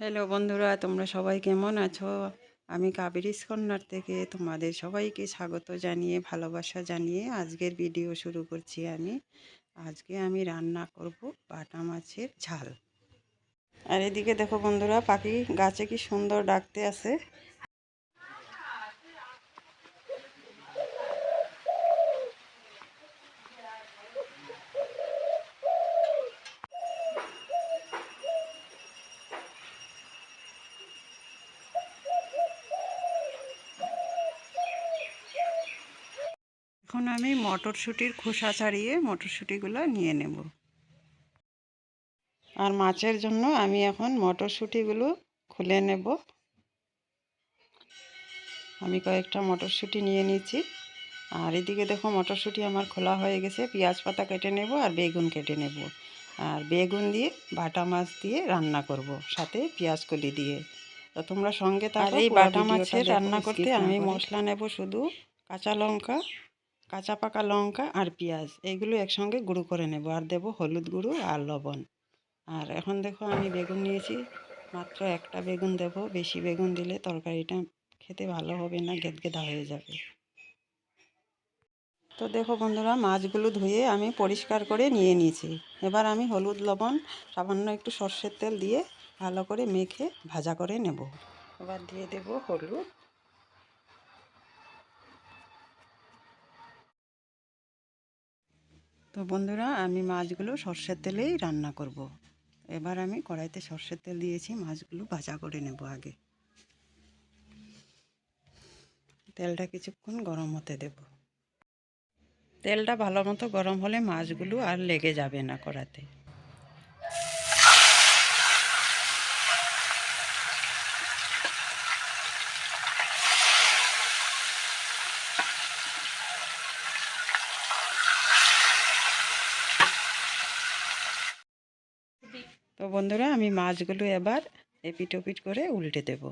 Hello বন্ধুরা, তোমরা সবাই কেমন আছো? আমি কাবেরিস স্কন্নার থেকে তোমাদের সবাইকে স্বাগত জানিয়ে, ভালোবাসা জানিয়ে আজকের ভিডিও শুরু করছি আমি। আজকে আমি রান্না করব বাটা মাছের ঝাল। আর এদিকে দেখো বন্ধুরা, পাখি গাছে কি সুন্দর ডাকতে আছে এখন আমি মটরশুঁটির খোসা ছাড়িয়ে মটরশুঁটিগুলো নিয়ে নেব। আর মাছের জন্য আমি এখন মটরশুঁটিগুলো খুলে নেব। আমি কয়েকটা মটরশুঁটি নিয়ে নিয়েছি। আর এদিকে দেখো মটরশুঁটি আমার খোলা হয়ে গেছে। পেঁয়াজ পাতা কেটে নেব আর বেগুন কেটে নেব। আর বেগুন দিয়ে বাটা মাছ দিয়ে রান্না করব সাথে পেঁয়াজ কলি দিয়ে। তো তোমরা সঙ্গে তার এই বাটা মাছের রান্না করতে আমি মশলা নেব শুধু কাঁচা লঙ্কা কাঁচা, পাকা লঙ্কা আর পেঁয়াজ এইগুলো একসঙ্গে গুঁড়ো করে নেব। আর দেব হলুদ গুঁড়ো আর লবণ। আর এখন দেখো আমি বেগুন নিয়েছি। মাত্র একটা বেগুন দেব। বেশি বেগুন দিলে তরকারিটা খেতে ভালো হবে না, গেদগেদা হয়ে যাবে। তো দেখো বন্ধুরা, মাছগুলো ধুয়ে আমি পরিষ্কার করে নিয়ে নিয়েছি। এবার আমি হলুদ, লবণ, সামান্য একটু সর্ষের তেল দিয়ে ভালো করে মেখে ভাজা করে নেব। এবার দিয়ে দেব হলুদ। তো বন্ধুরা, আমি মাছগুলো সর্ষের তেলেই রান্না করব। এবার আমি কড়াইতে সর্ষের তেল দিয়েছি, মাছগুলো ভাজা করে নেব আগে। তেলটা কিছুক্ষণ গরম হতে দেব। তেলটা ভালো মতো গরম হলে মাছগুলো আর লেগে যাবে না কড়াতে। তো বন্ধুরা, আমি মাছগুলো এবার এপিট ওপিট করে উল্টে দেব।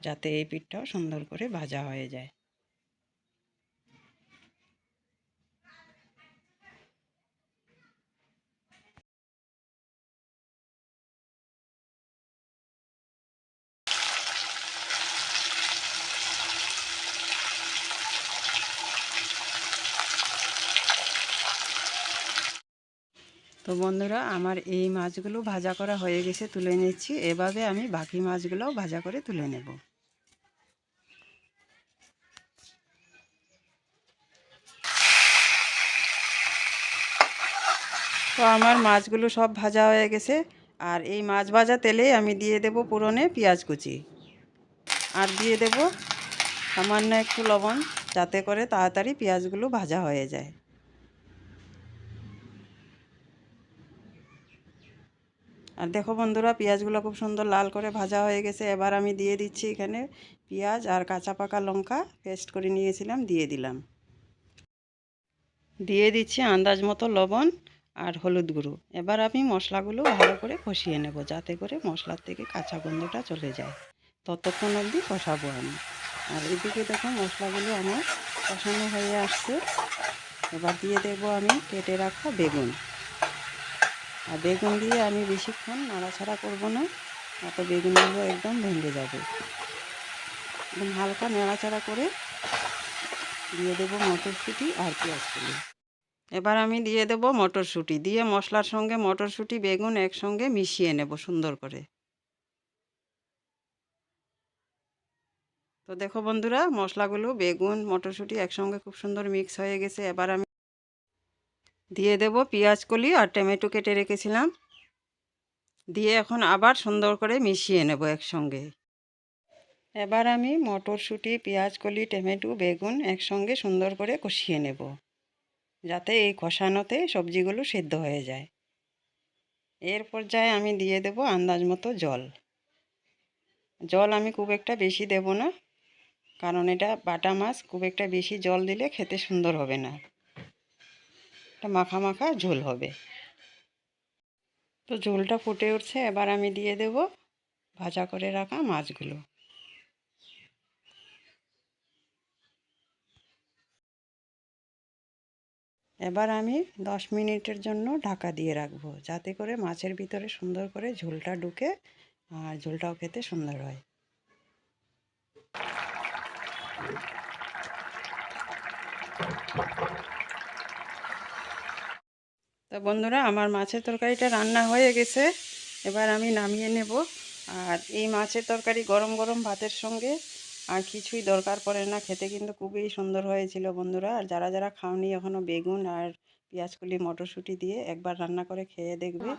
যাতে এই পিঠটাও সুন্দর করে ভাজা হয়ে যায়। তো বন্ধুরা, আমার এই মাছগুলো ভাজা করা হয়ে গেছে, তুলে নিচ্ছি। এভাবে আমি বাকি মাছগুলোও ভাজা করে তুলে নেব। তো আমার মাছগুলো সব ভাজা হয়ে গেছে। আর এই মাছ ভাজা তেলে আমি দিয়ে দেব পুরনে পেঁয়াজ কুচি। আর দিয়ে দেব সামান্য একটু লবণ, যাতে করে তাড়াতাড়ি পেঁয়াজগুলো ভাজা হয়ে যায়। আর দেখো বন্ধুরা, পেঁয়াজগুলো খুব সুন্দর লাল করে ভাজা হয়ে গেছে। এবার আমি দিয়ে দিচ্ছি এখানে পেঁয়াজ আর কাঁচা পাকা লঙ্কা। পেস্ট করে নিয়েছিলাম, দিয়ে দিলাম। দিয়ে দিচ্ছি আন্দাজ মতো লবণ আর হলুদ গুঁড়ো। এবার আমি মশলাগুলো ভালো করে কষিয়ে নেব, যাতে করে মশলার থেকে কাঁচা গন্ধটা চলে যায়। ততক্ষণ অবধি কষাবো আমি। আর এদিকে দেখো মশলাগুলো আমার কষানো হয়ে আসছে। এবার দিয়ে দেবো আমি কেটে রাখা বেগুন। আর বেগুন দিয়ে আমি বেশিক্ষণ নাড়াছাড়া করব না এত বেগুনগুলো একদম ভেঙে যাবে। একদম হালকা নাড়াচাড়া করে দিয়ে দেবো মটরশুঁটি আর পেঁয়াজগুলি। এবার আমি দিয়ে দেবো মটরশুঁটি। দিয়ে মশলার সঙ্গে মটরশুঁটি, বেগুন একসঙ্গে মিশিয়ে নেব সুন্দর করে। তো দেখো বন্ধুরা, মশলাগুলো, বেগুন, মটরশুঁটি একসঙ্গে খুব সুন্দর মিক্স হয়ে গেছে। এবার আমি দিয়ে দেব পেঁয়াজ কলি আর টমেটো কেটে রেখেছিলাম। দিয়ে এখন আবার সুন্দর করে মিশিয়ে নেব একসঙ্গে। এবার আমি মটরশুঁটি, পেঁয়াজ কলি, টমেটো, বেগুন একসঙ্গে সুন্দর করে কষিয়ে নেব, যাতে এই কষানোতে সবজিগুলো সেদ্ধ হয়ে যায়। এর পর্যায়ে আমি দিয়ে দেব আন্দাজ মতো জল। জল আমি খুব একটা বেশি দেব না, কারণ এটা বাটা মাছ, খুব একটা বেশি জল দিলে খেতে সুন্দর হবে না। একটা মাখা মাখা ঝোল হবে। তো ঝোলটা ফুটে উঠছে, এবার আমি দিয়ে দেব ভাজা করে রাখা মাছগুলো। এবার আমি দশ মিনিটের জন্য ঢাকা দিয়ে রাখব, যাতে করে মাছের ভিতরে সুন্দর করে ঝোলটা ঢুকে আর ঝোলটাও খেতে সুন্দর হয়। তো বন্ধুরা, আমার মাছের তরকারিটা রান্না হয়ে গেছে। এবার আমি নামিয়ে নেব। আর এই মাছের তরকারি গরম গরম ভাতের সঙ্গে, আর কিছুই দরকার পড়ে না। খেতে কিন্তু খুবই সুন্দর হয়েছিল বন্ধুরা। আর যারা যারা খাওনি এখনও বেগুন আর পেঁয়াজকলি মটরশুঁটি দিয়ে, একবার রান্না করে খেয়ে দেখবে।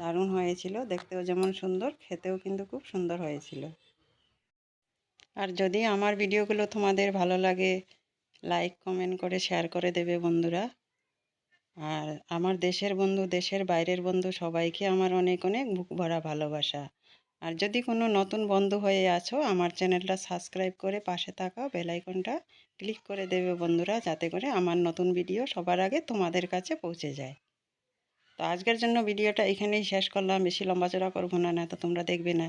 দারুণ হয়েছিল। দেখতেও যেমন সুন্দর, খেতেও কিন্তু খুব সুন্দর হয়েছিল। আর যদি আমার ভিডিওগুলো তোমাদের ভালো লাগে লাইক কমেন্ট করে শেয়ার করে দেবে বন্ধুরা। আর আমার দেশের বন্ধু, দেশের বাইরের বন্ধু সবাইকে আমার অনেক অনেক বুক ভরা ভালোবাসা। আর যদি কোনো নতুন বন্ধু হয়ে আছো, আমার চ্যানেলটা সাবস্ক্রাইব করে পাশে থাকা বেলাইকনটা ক্লিক করে দেবে বন্ধুরা, যাতে করে আমার নতুন ভিডিও সবার আগে তোমাদের কাছে পৌঁছে যায়। তো আজকের জন্য ভিডিওটা এখানেই শেষ করলাম। বেশি লম্বাচড়া করব না না তো তোমরা দেখবে না।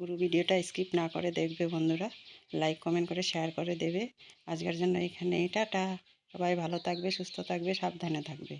পুরো ভিডিওটা স্কিপ না করে দেখবে বন্ধুরা। লাইক, কমেন্ট করে শেয়ার করে দেবে। আজকের জন্য এখানে টাটা। সবাই ভালো থাকবে সুস্থ থাকবে সাবধানে থাকবে।